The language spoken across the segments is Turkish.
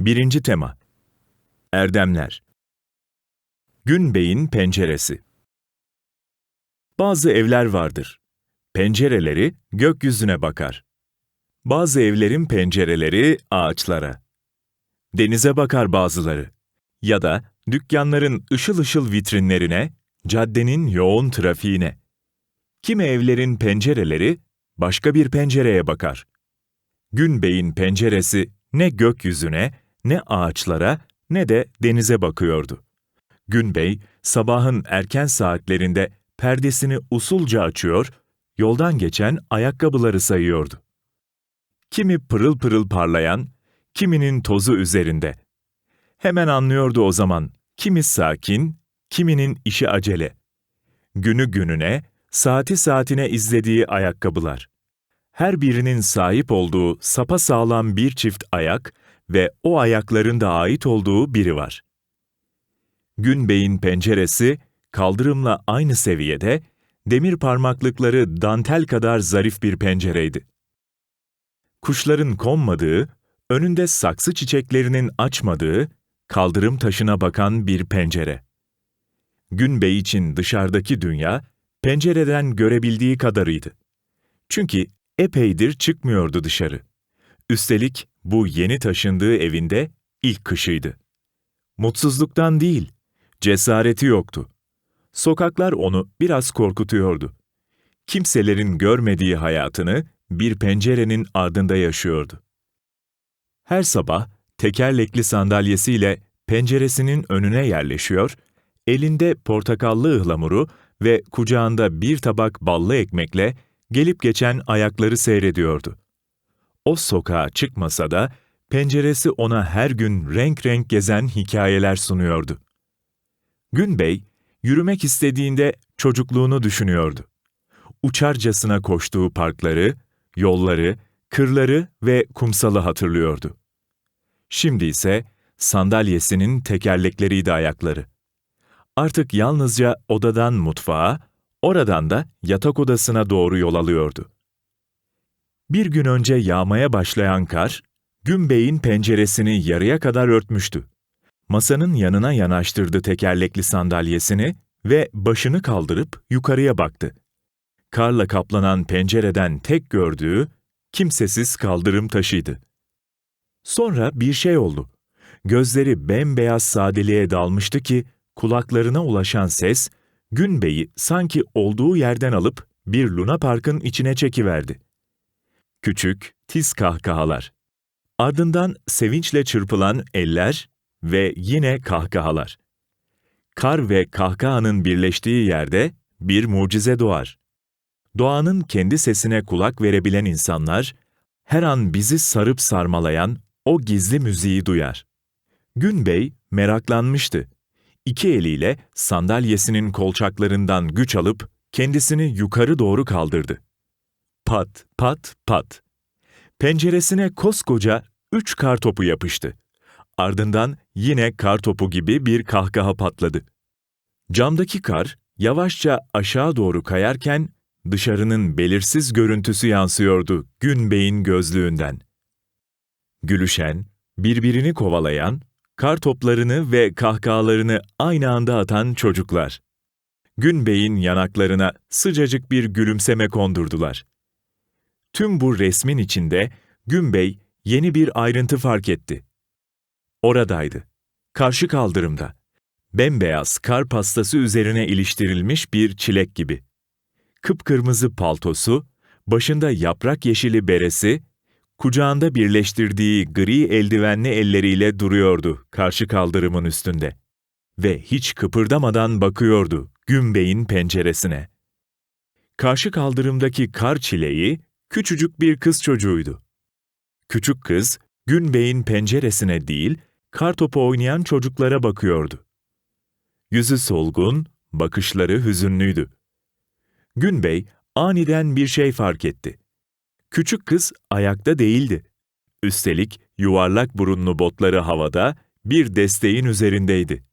Birinci tema Erdemler Gün Bey'in penceresi Bazı evler vardır. Pencereleri gökyüzüne bakar. Bazı evlerin pencereleri ağaçlara. Denize bakar bazıları. Ya da dükkanların ışıl ışıl vitrinlerine, caddenin yoğun trafiğine. Kimi evlerin pencereleri başka bir pencereye bakar. Gün Bey'in penceresi ne gökyüzüne, ne ağaçlara, ne de denize bakıyordu. Gün Bey, sabahın erken saatlerinde perdesini usulca açıyor, yoldan geçen ayakkabıları sayıyordu. Kimi pırıl pırıl parlayan, kiminin tozu üzerinde. Hemen anlıyordu o zaman, kimi sakin, kiminin işi acele. Günü gününe, saati saatine izlediği ayakkabılar. Her birinin sahip olduğu sapasağlam bir çift ayak ve o ayakların da ait olduğu biri var. Gün Bey'in penceresi, kaldırımla aynı seviyede, demir parmaklıkları dantel kadar zarif bir pencereydi. Kuşların konmadığı, önünde saksı çiçeklerinin açmadığı, kaldırım taşına bakan bir pencere. Gün Bey için dışarıdaki dünya, pencereden görebildiği kadarıydı. Çünkü epeydir çıkmıyordu dışarı. Üstelik bu yeni taşındığı evinde ilk kışıydı. Mutsuzluktan değil, cesareti yoktu. Sokaklar onu biraz korkutuyordu. Kimselerin görmediği hayatını bir pencerenin ardında yaşıyordu. Her sabah tekerlekli sandalyesiyle penceresinin önüne yerleşiyor, elinde portakallı ıhlamuru ve kucağında bir tabak ballı ekmekle gelip geçen ayakları seyrediyordu. O sokağa çıkmasa da penceresi ona her gün renk renk gezen hikayeler sunuyordu. Gün Bey, yürümek istediğinde çocukluğunu düşünüyordu. Uçarcasına koştuğu parkları, yolları, kırları ve kumsalı hatırlıyordu. Şimdi ise sandalyesinin tekerlekleriydi ayakları. Artık yalnızca odadan mutfağa, oradan da yatak odasına doğru yol alıyordu. Bir gün önce yağmaya başlayan kar, Gün Bey'in penceresini yarıya kadar örtmüştü. Masanın yanına yanaştırdı tekerlekli sandalyesini ve başını kaldırıp yukarıya baktı. Karla kaplanan pencereden tek gördüğü kimsesiz kaldırım taşıydı. Sonra bir şey oldu. Gözleri bembeyaz sadeliğe dalmıştı ki kulaklarına ulaşan ses Gün Bey'i sanki olduğu yerden alıp bir Luna Park'ın içine çekiverdi. Küçük, tiz kahkahalar. Ardından sevinçle çırpılan eller ve yine kahkahalar. Kar ve kahkahanın birleştiği yerde bir mucize doğar. Doğanın kendi sesine kulak verebilen insanlar, her an bizi sarıp sarmalayan o gizli müziği duyar. Gün Bey meraklanmıştı. İki eliyle sandalyesinin kolçaklarından güç alıp kendisini yukarı doğru kaldırdı. Pat, pat, pat. Penceresine koskoca üç kar topu yapıştı. Ardından yine kar topu gibi bir kahkaha patladı. Camdaki kar yavaşça aşağı doğru kayarken dışarının belirsiz görüntüsü yansıyordu Gün Bey'in gözlüğünden. Gülüşen, birbirini kovalayan, kar toplarını ve kahkahalarını aynı anda atan çocuklar. Gün Bey'in yanaklarına sıcacık bir gülümseme kondurdular. Tüm bu resmin içinde Gün Bey yeni bir ayrıntı fark etti. Oradaydı. Karşı kaldırımda. Bembeyaz kar pastası üzerine iliştirilmiş bir çilek gibi. Kıpkırmızı paltosu, başında yaprak yeşili beresi, kucağında birleştirdiği gri eldivenli elleriyle duruyordu karşı kaldırımın üstünde. Ve hiç kıpırdamadan bakıyordu Gümbey'in penceresine. Karşı kaldırımdaki kar çileği küçücük bir kız çocuğuydu. Küçük kız, Gün Bey'in penceresine değil, kartopu oynayan çocuklara bakıyordu. Yüzü solgun, bakışları hüzünlüydü. Gün Bey aniden bir şey fark etti. Küçük kız ayakta değildi. Üstelik yuvarlak burunlu botları havada bir desteğin üzerindeydi.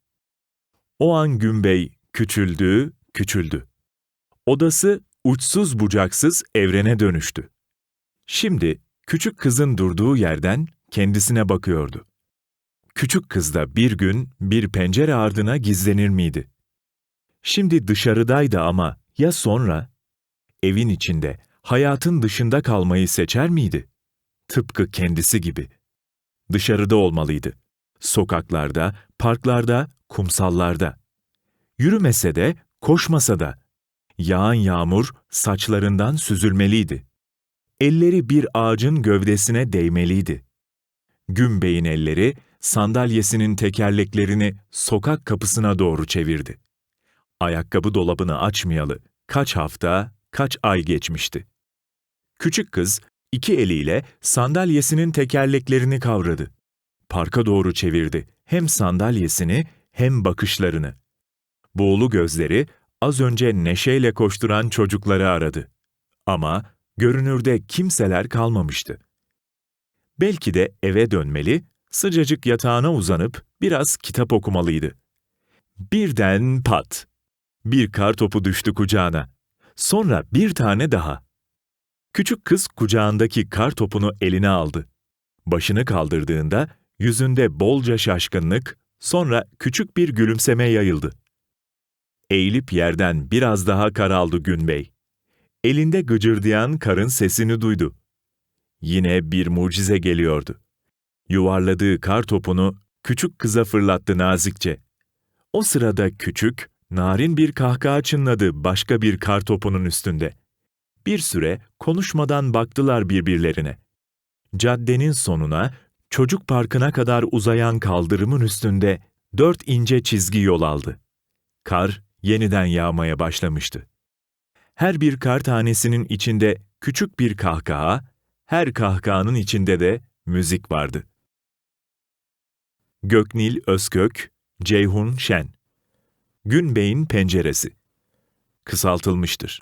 O an Günbey küçüldü, küçüldü. Odası uçsuz bucaksız evrene dönüştü. Şimdi küçük kızın durduğu yerden kendisine bakıyordu. Küçük kız da bir gün bir pencere ardına gizlenir miydi? Şimdi dışarıdaydı ama ya sonra? Evin içinde, hayatın dışında kalmayı seçer miydi? Tıpkı kendisi gibi. Dışarıda olmalıydı. Sokaklarda, parklarda, kumsallarda. Yürümese de, koşmasa da. Yağan yağmur saçlarından süzülmeliydi. Elleri bir ağacın gövdesine değmeliydi. Gümbey'in elleri sandalyesinin tekerleklerini sokak kapısına doğru çevirdi. Ayakkabı dolabını açmayalı kaç hafta, kaç ay geçmişti. Küçük kız iki eliyle sandalyesinin tekerleklerini kavradı. Parka doğru çevirdi hem sandalyesini hem bakışlarını. Buğulu gözleri az önce neşeyle koşturan çocukları aradı. Ama görünürde kimseler kalmamıştı. Belki de eve dönmeli, sıcacık yatağına uzanıp biraz kitap okumalıydı. Birden pat! Bir kar topu düştü kucağına. Sonra bir tane daha. Küçük kız kucağındaki kar topunu eline aldı. Başını kaldırdığında yüzünde bolca şaşkınlık, sonra küçük bir gülümseme yayıldı. Eğilip yerden biraz daha kar aldı Günbey. Elinde gıcırdayan karın sesini duydu. Yine bir mucize geliyordu. Yuvarladığı kar topunu küçük kıza fırlattı nazikçe. O sırada küçük, narin bir kahkaha çınladı başka bir kar topunun üstünde. Bir süre konuşmadan baktılar birbirlerine. Caddenin sonuna, çocuk parkına kadar uzayan kaldırımın üstünde dört ince çizgi yol aldı. Kar yeniden yağmaya başlamıştı. Her bir kar tanesinin içinde küçük bir kahkaha, her kahkahanın içinde de müzik vardı. Göknil Özkök, Ceyhun Şen Günbey'in Penceresi Kısaltılmıştır.